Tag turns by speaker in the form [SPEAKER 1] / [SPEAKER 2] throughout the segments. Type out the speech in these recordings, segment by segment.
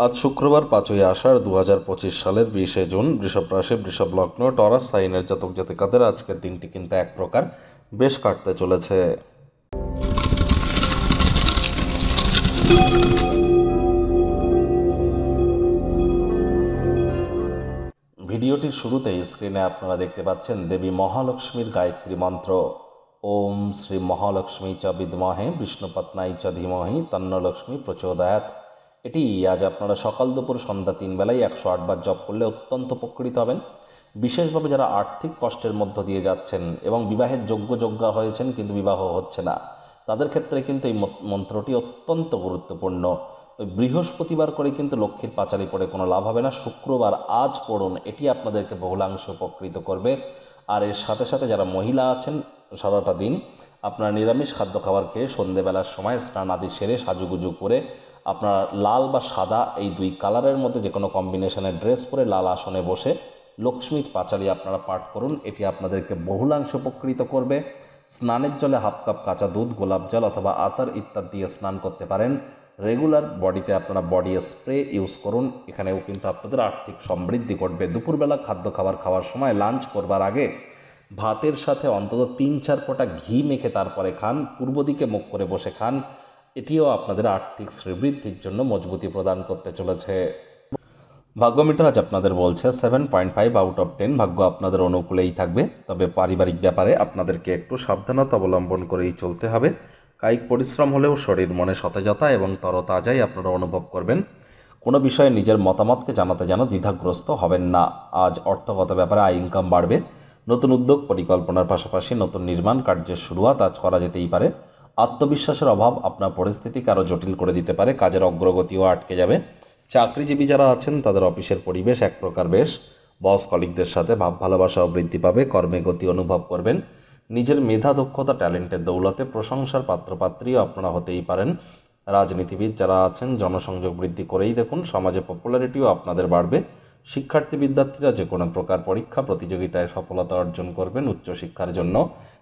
[SPEAKER 1] আজ শুক্রবার পাঁচই আষাঢ় দু হাজার পঁচিশ সালের বিশে জুন বৃষভ রাশি বৃষভ লগ্ন, টরাস, সাইনের জাতক জাতিকাদের আজকের দিনটি কিন্তু এক প্রকার বেশ কাটতে চলেছে। ভিডিওটির শুরুতেই স্ক্রিনে আপনারা দেখতে পাচ্ছেন দেবী মহালক্ষ্মীর গায়ত্রী মন্ত্র। ওম শ্রী মহালক্ষ্মী চ বিদ্মহে বিষ্ণুপত্নাই চ ধীমহি, তন্নলক্ষ্মী প্রচোদয়াত। এটি আজ আপনারা সকাল দুপুর সন্ধ্যা তিন বেলায় একশো আটবার জপ করলে অত্যন্ত উপকৃত হবেন। বিশেষভাবে যারা আর্থিক কষ্টের মধ্য দিয়ে যাচ্ছেন এবং বিবাহের যোগ্য যোগ্যা হয়েছেন কিন্তু বিবাহ হচ্ছে না, তাদের ক্ষেত্রে কিন্তু এই মন্ত্রটি অত্যন্ত গুরুত্বপূর্ণ। ওই বৃহস্পতিবার করে কিন্তু লক্ষ্মীর পাঁচালি পড়ে কোনো লাভ হবে না। শুক্রবার আজ পড়ুন, এটি আপনাদেরকে বহুলাংশ উপকৃত করবে। আর এর সাথে সাথে যারা মহিলা আছেন, সারাটা দিন আপনার নিরামিষ খাদ্য খাবার খেয়ে সন্ধেবেলার সময় স্নান আদি সেরে সাজুগুজু করে আপনার লাল বা সাদা এই দুই কালারের মধ্যে যে কোনো কম্বিনেশনের ড্রেস পরে লাল আসনে বসে লক্ষ্মীর পাঁচালি আপনারা পাঠ করুন। এটি আপনাদেরকে বহুলাংশ উপকৃত করবে। স্নানের জলে হাফ কাপ কাঁচা দুধ, গোলাপ জল অথবা আতার ইত্যাদি দিয়ে স্নান করতে পারেন। রেগুলার বডিতে আপনারা বডি স্প্রে ইউজ করুন। এখানেও কিন্তু আপনাদের আর্থিক সমৃদ্ধি ঘটবে। দুপুরবেলা খাদ্য খাবার খাওয়ার সময় লাঞ্চ করবার আগে ভাতের সাথে অন্তত তিন চার ফোঁটা ঘি মেখে তারপরে খান। পূর্ব দিকে মুখ করে বসে খান। এটিও আপনাদের আর্থিক শ্রীবৃদ্ধির জন্য মজবুতি প্রদান করতে চলেছে। ভাগ্য মিটার আজ আপনাদের বলছে seven point five out of ten ভাগ্য আপনাদের অনুকূলেই থাকবে। তবে পারিবারিক ব্যাপারে আপনাদেরকে একটু সাবধানতা অবলম্বন করেই চলতে হবে। কায়িক পরিশ্রম হলেও শরীর মনে সতেজতা এবং তরতাজাই আপনারা অনুভব করবেন। কোনো বিষয়ে নিজের মতামতকে জানাতে যেন দ্বিধাগ্রস্ত হবেন না। আজ অর্থগত ব্যাপারে আয় ইনকাম বাড়বে। নতুন উদ্যোগ, পরিকল্পনার পাশাপাশি নতুন নির্মাণ কার্যের শুরুয়াত আজ করা যেতেই পারে। আত্মবিশ্বাসের অভাব আপনার পরিস্থিতিকে আরও জটিল করে দিতে পারে, কাজের অগ্রগতিও আটকে যাবে। চাকরিজীবী যারা আছেন, তাদের অফিসের পরিবেশ এক প্রকার বেশ। বস কলিগদের সাথে ভাব ভালোবাসাও বৃদ্ধি পাবে, কর্মে গতি অনুভব করবেন। নিজের মেধা, দক্ষতা, ট্যালেন্টের দৌলতে প্রশংসার পাত্রপাত্রীও আপনারা হতেই পারেন। রাজনীতিবিদ যারা আছেন, জনসংযোগ বৃদ্ধি করেই দেখুন, সমাজে পপুলারিটিও আপনাদের বাড়বে। শিক্ষার্থী বিদ্যার্থীরা যে কোনো প্রকার পরীক্ষা, প্রতিযোগিতায় সফলতা অর্জন করবেন উচ্চশিক্ষার জন্য।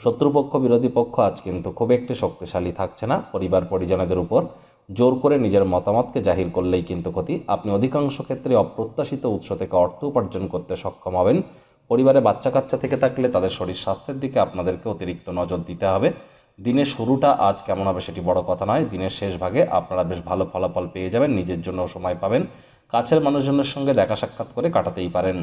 [SPEAKER 1] শত্রুপক্ষ, বিরোধী পক্ষ আজ কিন্তু খুব একটি শক্তিশালী থাকছে না। পরিবার, পরিজনদের উপর জোর করে নিজের মতামতকে জাহির করলেই কিন্তু ক্ষতি। আপনি অধিকাংশ ক্ষেত্রে অপ্রত্যাশিত উৎস থেকে অর্থ উপার্জন করতে সক্ষম হবেন। পরিবারে বাচ্চা কাচ্চা থেকে থাকলে তাদের শরীর স্বাস্থ্যের দিকে আপনাদেরকে অতিরিক্ত নজর দিতে হবে। দিনের শুরুটা আজ কেমন হবে সেটি বড় কথা নয়। দিনের শেষ ভাগে আপনারা বেশ ভালো ফলাফল পেয়ে যাবেন, নিজের জন্য সময় পাবেন। কাছের মানুষজনের সঙ্গে দেখা সাক্ষাৎ করে কাটাতেই পারেন।